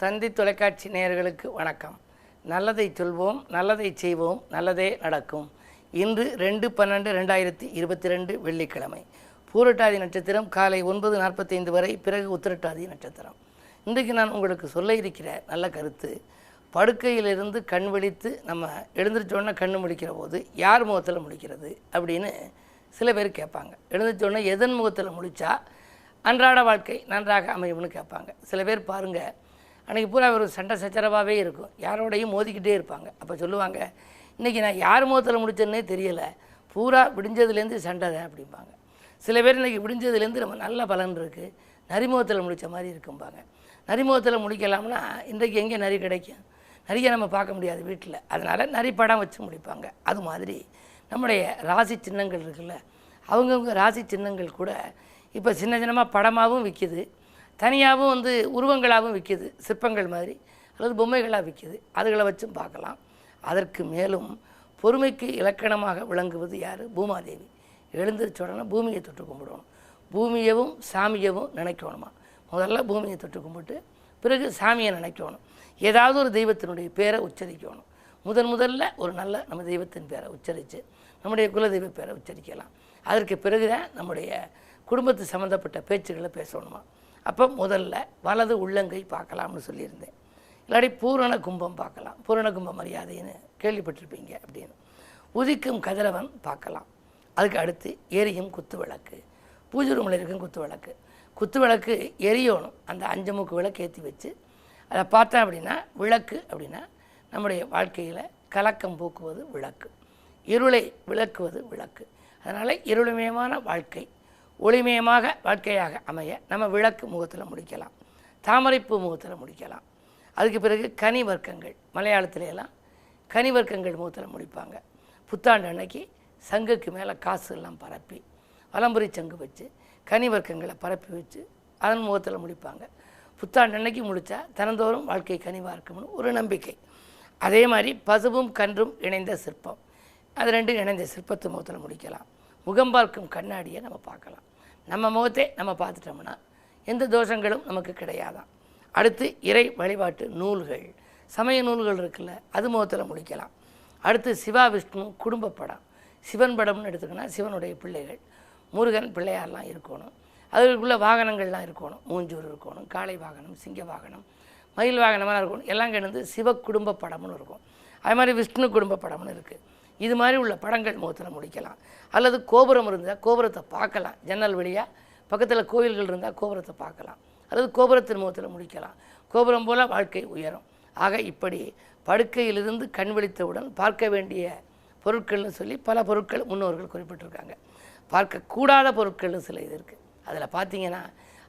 தந்தி தொலைக்காட்சி நேயர்களுக்கு வணக்கம். நல்லதை சொல்வோம் நல்லதை செய்வோம் நல்லதே நடக்கும். இன்று ரெண்டு பன்னெண்டு ரெண்டாயிரத்தி இருபத்தி ரெண்டு வெள்ளிக்கிழமை. பூரட்டாதி நட்சத்திரம் காலை ஒன்பது நாற்பத்தைந்து வரை பிறகு உத்திரட்டாதி நட்சத்திரம். இன்றைக்கு நான் உங்களுக்கு சொல்ல இருக்கிற நல்ல கருத்து படுக்கையிலிருந்து கண் விழித்து நம்ம எழுந்திரிச்சோடனே கண்ணு முடிக்கிற போது யார் முகத்தில் முடிக்கிறது அப்படின்னு சில பேர் கேட்பாங்க. எழுந்திரிச்சோடனே எதன் முகத்தில் முடித்தா அன்றாட வாழ்க்கை நன்றாக அமையும்னு கேட்பாங்க. சில பேர் பாருங்கள் அன்றைக்கி பூரா ஒரு சண்டை சச்சரவாகவே இருக்கும். யாரோடையும் மோதிக்கிட்டே இருப்பாங்க. அப்போ சொல்லுவாங்க இன்றைக்கி நான் யார் முகத்தில் முடிச்சேன்னே தெரியலை. பூரா விடிஞ்சதுலேருந்து சண்டை தான் அப்படிம்பாங்க. சில பேர் இன்றைக்கி விடிஞ்சதுலேருந்து நம்ம நல்ல பலன் இருக்குது நரிமுகத்தில் முடித்த மாதிரி இருக்கும்பாங்க. நரிமுகத்தில் முடிக்கலாம்னா இன்றைக்கு எங்கே நரி கிடைக்கும்? நரியை நம்ம பார்க்க முடியாது வீட்டில் அதனால் நரி படம் வச்சு முடிப்பாங்க. அது மாதிரி நம்முடைய ராசி சின்னங்கள் இருக்குல்ல அவங்கவுங்க ராசி சின்னங்கள் கூட இப்போ சின்ன சின்னமாக படமாகவும் விற்கிது தனியாகவும் வந்து உருவங்களாகவும் விற்கிது சிற்பங்கள் மாதிரி அல்லது பொம்மைகளாக விற்கிது. அதுகளை வச்சும் பார்க்கலாம். அதற்கு மேலும் பொறுமைக்கு இலக்கணமாக விளங்குவது யார்? பூமாதேவி. எழுந்திரிச்ச உடனே பூமியை தொட்டு கும்பிடணும் பூமியவும் சாமியவும் நினைக்கணுமா? முதல்ல பூமியை தொட்டு கும்பிட்டு பிறகு சாமியை நினைக்கணும். ஏதாவது ஒரு தெய்வத்தினுடைய பேரை உச்சரிக்கணும். முதன் முதல்ல ஒரு நல்ல நம்ம தெய்வத்தின் பேரை உச்சரித்து நம்முடைய குலதெய்வ பேரை உச்சரிக்கலாம். அதற்கு பிறகு தான் நம்முடைய குடும்பத்து சம்மந்தப்பட்ட பேச்சுக்களை பேசணுமா? அப்போ முதல்ல வலது உள்ளங்கை பார்க்கலாம்னு சொல்லியிருந்தேன். இல்லாட்டி பூரண கும்பம் பார்க்கலாம். பூரண கும்ப மரியாதைன்னு கேள்விப்பட்டிருப்பீங்க அப்படின்னு. உதிக்கும் கதிரவன் பார்க்கலாம். அதுக்கு அடுத்து எரியும் குத்து விளக்கு. பூஜை ரூமில் இருக்கும் குத்து விளக்கு. குத்து விளக்கு எரியணும். அந்த அஞ்சு மூக்கு விளக்கு ஏற்றி வச்சு அதை பார்த்தா அப்படின்னா விளக்கு அப்படின்னா நம்முடைய வாழ்க்கையில் கலக்கம் போக்குவது விளக்கு. இருளை விளக்குவது விளக்கு. அதனால் இருளுமயமான வாழ்க்கை ஒளிமயமாக வாழ்க்கையாக அமைய நம்ம விளக்கு முகத்தில் முடிக்கலாம். தாமரைப்பூ முகத்தில் முடிக்கலாம். அதுக்கு பிறகு கனி வர்க்கங்கள் மலையாளத்துல எல்லாம் கனி வர்க்கங்கள் முகத்தில் முடிப்பாங்க. புத்தாண்டு அன்னைக்கு சங்குக்கு மேலே காசு எல்லாம் பரப்பி வலம்புரி சங்கு வச்சு கனி வர்க்கங்களை பரப்பி வச்சு அதன் முகத்தில் முடிப்பாங்க. புத்தாண்டு அன்னைக்கு முடித்தா தினந்தோறும் வாழ்க்கை கனிவாக இருக்கும்னு ஒரு நம்பிக்கை. அதே மாதிரி பசுவும் கன்றும் இணைந்த சிற்பம். அது ரெண்டும் இணைந்த சிற்பத்து முகத்தில் முடிக்கலாம். முகம் பார்க்கும் கண்ணாடியை நம்ம பார்க்கலாம். நம்ம முகத்தை நம்ம பார்த்துட்டோம்னா எந்த தோஷங்களும் நமக்கு கிடையாதான். அடுத்து இறை வழிபாட்டு நூல்கள். சமய நூல்கள் இருக்குல்ல அது முகத்தில் முடிக்கலாம். அடுத்து சிவா விஷ்ணு குடும்ப படம். சிவன் படம்னு எடுத்துக்கினா சிவனுடைய பிள்ளைகள். முருகன் பிள்ளையார்லாம் இருக்கணும். அதுக்குள்ளே வாகனங்கள்லாம் இருக்கணும். மூஞ்சூர் இருக்கணும் காளை வாகனம் சிங்க வாகனம் மயில் வாகனமாக இருக்கணும். எல்லாம் கிடந்து சிவ குடும்ப படம்னு இருக்கும். அது மாதிரி விஷ்ணு குடும்ப படம்னு இருக்குது இது மாதிரி உள்ள படங்கள் முகத்தில் முடிக்கலாம். அல்லது கோபுரம் இருந்தால் கோபுரத்தை பார்க்கலாம். ஜன்னல் வழியாக பக்கத்தில் கோயில்கள் இருந்தால் கோபுரத்தை பார்க்கலாம். அல்லது கோபுரத்தின் முகத்தில் முடிக்கலாம். கோபுரம் போல் வாழ்க்கை உயரும். ஆக இப்படி படுக்கையிலிருந்து கண் விழித்தவுடன் பார்க்க வேண்டிய பொருட்கள்னு சொல்லி பல பொருட்கள் முன்னோர்கள் குறிப்பிட்டிருக்காங்க. பார்க்கக்கூடாத பொருட்கள்னு சில இது இருக்குது அதில் பார்த்தீங்கன்னா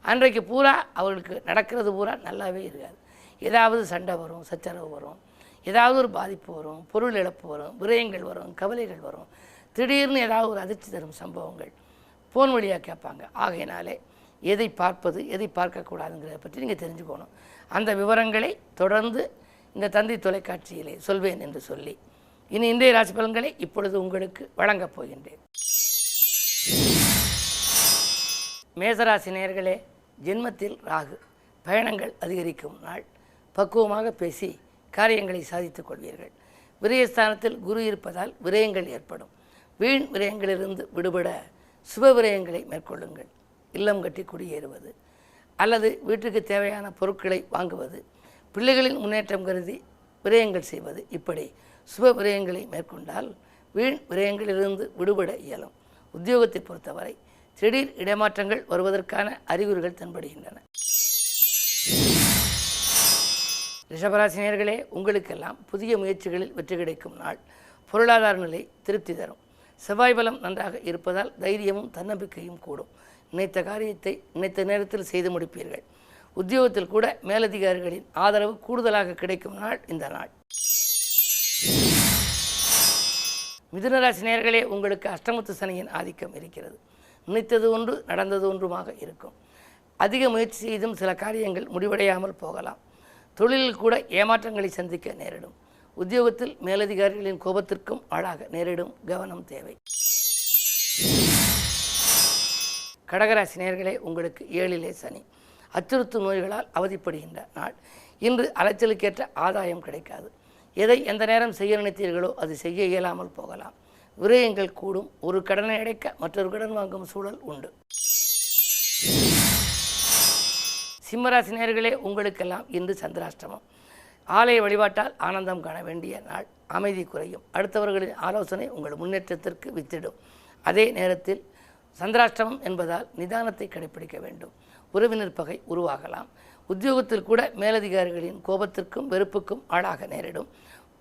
அன்றைக்கு பூரா அவர்களுக்கு நடக்கிறது பூரா நல்லாவே இருக்காது. ஏதாவது சண்டை வரும் சச்சரவு வரும். ஏதாவது ஒரு பாதிப்பு வரும் பொருள் இழப்பு வரும் விரயங்கள் வரும் கவலைகள் வரும். திடீர்னு ஏதாவது ஒரு அதிர்ச்சி தரும் சம்பவங்கள். ஃபோன் வழியாக கேட்பாங்க. ஆகையினாலே எதை பார்ப்பது எதை பார்க்கக்கூடாதுங்கிறத பற்றி நீங்கள் தெரிஞ்சுக்கணும். அந்த விவரங்களை தொடர்ந்து இந்த தந்தி தொலைக்காட்சியிலே சொல்வேன் என்று சொல்லி இனி இந்திய ராசி பலன்களை இப்பொழுது உங்களுக்கு வழங்கப் போகின்றேன். மேசராசி நேர்களே ஜென்மத்தில் ராகு பயணங்கள் அதிகரிக்கும் நாள். பக்குவமாக பேசி காரியங்களை சாதித்துக் கொள்வீர்கள். விரயஸ்தானத்தில் குரு இருப்பதால் விரயங்கள் ஏற்படும். வீண் விரயங்களிலிருந்து விடுபட சுப விரயங்களை மேற்கொள்ளுங்கள். இல்லம் கட்டி குடியேறுவது அல்லது வீட்டுக்கு தேவையான பொருட்களை வாங்குவது பிள்ளைகளின் முன்னேற்றம் கருதி விரயங்கள் செய்வது இப்படி சுப விரயங்களை மேற்கொண்டால் வீண் விரயங்களிலிருந்து விடுபட இயலும். உத்தியோகத்தை பொறுத்தவரை திடீர் இடமாற்றங்கள் வருவதற்கான அறிகுறிகள் தென்படுகின்றன. ரிஷபராசினியர்களே உங்களுக்கெல்லாம் புதிய முயற்சிகளில் வெற்றி கிடைக்கும் நாள். பொருளாதார நிலை திருப்தி தரும். செவ்வாய் பலம் நன்றாக இருப்பதால் தைரியமும் தன்னம்பிக்கையும் கூடும். நினைத்த காரியத்தை நினைத்த நேரத்தில் செய்து முடிப்பீர்கள். உத்தியோகத்தில் கூட மேலதிகாரிகளின் ஆதரவு கூடுதலாக கிடைக்கும் நாள் இந்த நாள். மிதுனராசி நேர்களே உங்களுக்கு அஷ்டமத்து சனியின் ஆதிக்கம் இருக்கிறது. நினைத்தது ஒன்று நடந்தது ஒன்றுமாக இருக்கும். அதிக முயற்சி செய்தும் சில காரியங்கள் முடிவடையாமல் போகலாம். தொழிலில் கூட ஏமாற்றங்களை சந்திக்க நேரிடும். உத்தியோகத்தில் மேலதிகாரிகளின் கோபத்திற்கும் ஆளாக நேரிடும் கவனம் தேவை. கடகராசி நேர்களே உங்களுக்கு ஏழிலே சனி. அச்சுறுத்தும் நோய்களால் அவதிப்படுகின்ற நாள். இன்று அலைச்சலுக்கேற்ற ஆதாயம் கிடைக்காது. எதை எந்த நேரம் செய்ய நினைத்தீர்களோ அது செய்ய இயலாமல் போகலாம். விரயங்கள் கூடும். ஒரு கடனை அடைக்க மற்றொரு கடன் வாங்கும் சூழல் உண்டு. சிம்மராசி நேர்களே உங்களுக்கெல்லாம் இன்று சந்திராஷ்டமம். ஆலய வழிபாட்டால் ஆனந்தம் காண வேண்டிய நாள். அமைதி குறையும். அடுத்தவர்களின் ஆலோசனை உங்கள் முன்னேற்றத்திற்கு வித்திடும். அதே நேரத்தில் சந்திராஷ்டமம் என்பதால் நிதானத்தை கடைபிடிக்க வேண்டும். உறவினர் பகை உருவாகலாம். உத்தியோகத்தில் கூட மேலதிகாரிகளின் கோபத்திற்கும் வெறுப்புக்கும் ஆளாக நேரிடும்.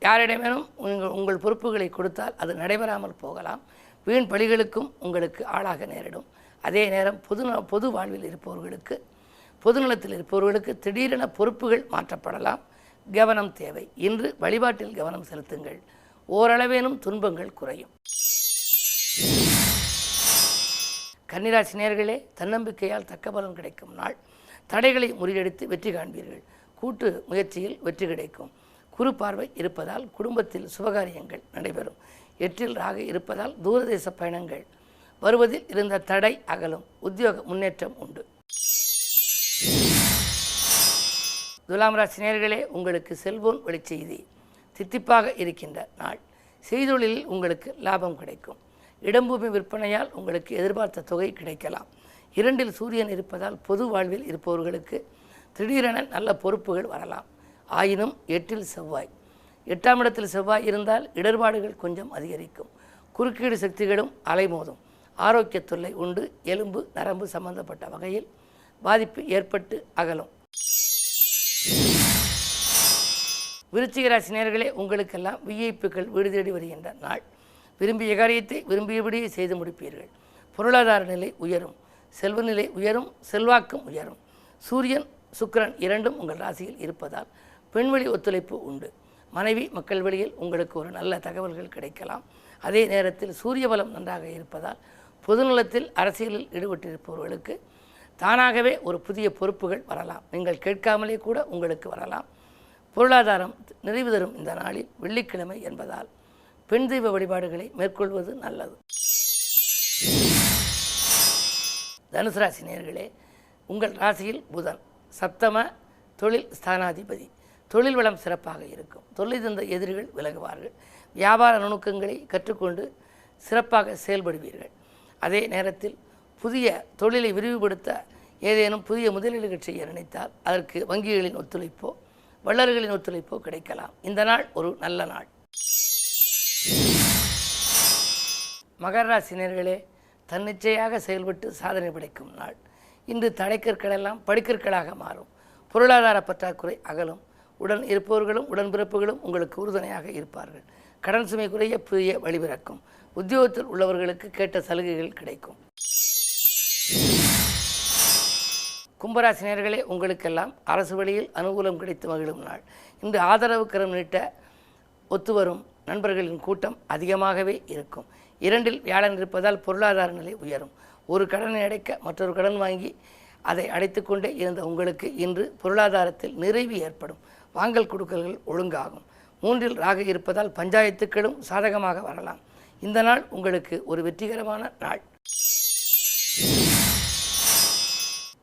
யாரிடமேனும் உங்கள் உங்கள் பொறுப்புகளை கொடுத்தால் அது நடைபெறாமல் போகலாம். வீண் பலிகளுக்கும் உங்களுக்கு ஆளாக நேரிடும். அதே நேரம் பொது பொது வாழ்வில் இருப்பவர்களுக்கு பொதுநலத்தில் இருப்பவர்களுக்கு திடீரென பொறுப்புகள் மாற்றப்படலாம். கவனம் தேவை. இன்று வழிபாட்டில் கவனம் செலுத்துங்கள். ஓரளவேனும் துன்பங்கள் குறையும். கன்னிராசி நேர்களே தன்னம்பிக்கையால் தக்க பலன் கிடைக்கும் நாள். தடைகளை முறியடித்து வெற்றி காண்பீர்கள். கூட்டு முயற்சியில் வெற்றி கிடைக்கும். குறு பார்வை இருப்பதால் குடும்பத்தில் சுபகாரியங்கள் நடைபெறும். எட்டில் ராக இருப்பதால் தூரதேச பயணங்கள். வருவதில் இருந்த தடை அகலும். உத்தியோக முன்னேற்றம் உண்டு. துலாம் ராசி நேர்களே உங்களுக்கு செல்போன் வெளிச்செய்தி. தித்திப்பாக இருக்கின்ற நாள். செய்தொழிலில் உங்களுக்கு லாபம் கிடைக்கும். இடம்பூமி விற்பனையால் உங்களுக்கு எதிர்பார்த்த தொகை கிடைக்கலாம். இரண்டில் சூரியன் இருப்பதால் பொது வாழ்வில் இருப்பவர்களுக்கு திடீரென நல்ல பொறுப்புகள் வரலாம். ஆயினும் எட்டில் செவ்வாய். எட்டாம் இடத்தில் செவ்வாய் இருந்தால் இடர்பாடுகள் கொஞ்சம் அதிகரிக்கும். குறுக்கீடு சக்திகளும் அலைமோதும். ஆரோக்கிய தொல்லை உண்டு. எலும்பு நரம்பு சம்பந்தப்பட்ட வகையில் பாதிப்பு ஏற்பட்டு அகலும். விருச்சிக ராசி உங்களுக்கெல்லாம் விஐப்புகள் வீடு தேடி வருகின்ற நாள். விரும்பிய காரியத்தை விரும்பியபடியே செய்து முடிப்பீர்கள். பொருளாதார நிலை உயரும். செல்வ நிலை உயரும். செல்வாக்கும் உயரும். சூரியன் சுக்கிரன் இரண்டும் உங்கள் ராசியில் இருப்பதால் பெண்வழி ஒத்துழைப்பு உண்டு. மனைவி மக்கள் வழியில் உங்களுக்கு ஒரு நல்ல தகவல்கள் கிடைக்கலாம். அதே நேரத்தில் சூரிய பலம் நன்றாக இருப்பதால் பொதுநலத்தில் அரசியலில் ஈடுபட்டிருப்பவர்களுக்கு தானாகவே ஒரு புதிய பொறுப்புகள் வரலாம். நீங்கள் கேட்காமலே கூட உங்களுக்கு வரலாம். பொருளாதாரம் நிறைவு தரும் இந்த நாளில் வெள்ளிக்கிழமை என்பதால் பெண் தெய்வ வழிபாடுகளை மேற்கொள்வது நல்லது. தனுசு ராசி நேர்களே உங்கள் ராசியில் புதன் சப்தம தொழில் ஸ்தானாதிபதி. தொழில் வளம் சிறப்பாக இருக்கும். தொழில் தந்த எதிரிகள் விலகுவார்கள். வியாபார நுணுக்கங்களை கற்றுக்கொண்டு சிறப்பாக செயல்படுவீர்கள். அதே நேரத்தில் புதிய தொழிலை விரிவுபடுத்த ஏதேனும் புதிய முதலீடுகள் செய்ய நினைத்தால் அதற்கு வங்கிகளின் ஒத்துழைப்போ வள்ளல்களின் ஒத்துழைப்போ கிடைக்கலாம். இந்த நாள் ஒரு நல்ல நாள். மகர ராசினியர்களே தன்னிச்சையாக செயல்பட்டு சாதனை படைக்கும் நாள். இன்று தடைக்கற்களெல்லாம் படிக்கற்களாக மாறும். பொருளாதார பற்றாக்குறை அகலும். உடன் இருப்பவர்களும் உடன்பிறப்புகளும் உங்களுக்கு உறுதுணையாக இருப்பார்கள். கடன் சுமை குறைய புதிய வழிபிறக்கும் உத்தியோகத்தில் உள்ளவர்களுக்கு கேட்ட சலுகைகள் கிடைக்கும். கும்பராசினியர்களே உங்களுக்கெல்லாம் அரசு வழியில் அனுகூலம் கிடைத்து மகிழும் நாள். இன்று ஆதரவு கரம் நீட்ட ஒத்துவரும் நண்பர்களின் கூட்டம் அதிகமாகவே இருக்கும். இரண்டில் வியாழன் இருப்பதால் பொருளாதார நிலை உயரும். ஒரு கடனை அடைக்க மற்றொரு கடன் வாங்கி அதை அடைத்துக்கொண்டே இருந்த உங்களுக்கு இன்று பொருளாதாரத்தில் நிறைவு ஏற்படும். வாங்கல் கொடுக்கல்கள் ஒழுங்காகும். மூன்றில் ராக இருப்பதால் பஞ்சாயத்துக்களும் சாதகமாக வரலாம். இந்த நாள் உங்களுக்கு ஒரு வெற்றிகரமான நாள்.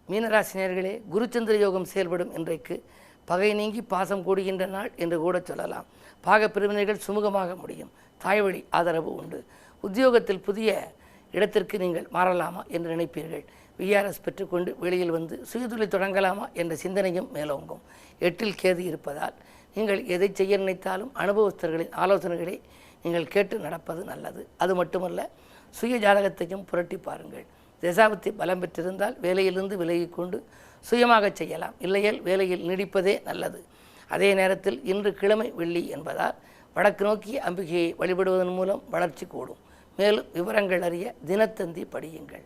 மீனராசினியர்களே குருச்சந்திர யோகம் செயல்படும் இன்றைக்கு பகை நீங்கி பாசம் கூடுகின்ற நாள் என்று கூட சொல்லலாம். பாக பிரிவினைகள் சுமூகமாக முடியும். தாய்வழி ஆதரவு உண்டு. உத்தியோகத்தில் புதிய இடத்திற்கு நீங்கள் மாறலாமா என்று நினைப்பீர்கள். விஆர்எஸ் பெற்றுக்கொண்டு வெளியில் வந்து சுயதொழில் தொடங்கலாமா என்ற சிந்தனையும் மேலோங்கும். எட்டில் கேது இருப்பதால் நீங்கள் எதை செய்ய நினைத்தாலும் அனுபவஸ்தர்களின் ஆலோசனைகளை நீங்கள் கேட்டு நடப்பது நல்லது. அது மட்டுமல்ல சுய ஜாதகத்தையும் புரட்டி பாருங்கள். தசாபத்தி பலம் பெற்றிருந்தால் வேலையிலிருந்து விலகிக் கொண்டு சுயமாக செய்யலாம். இல்லையேல் வேலையில் நீடிப்பதே நல்லது. அதே நேரத்தில் இன்று கிழமை வெள்ளி என்பதால் வடக்கு நோக்கி அம்பிகையை வழிபடுவதன் மூலம் வளர்ச்சி கூடும். மேலும் விவரங்கள் அறிய தினத்தந்தி படியுங்கள்.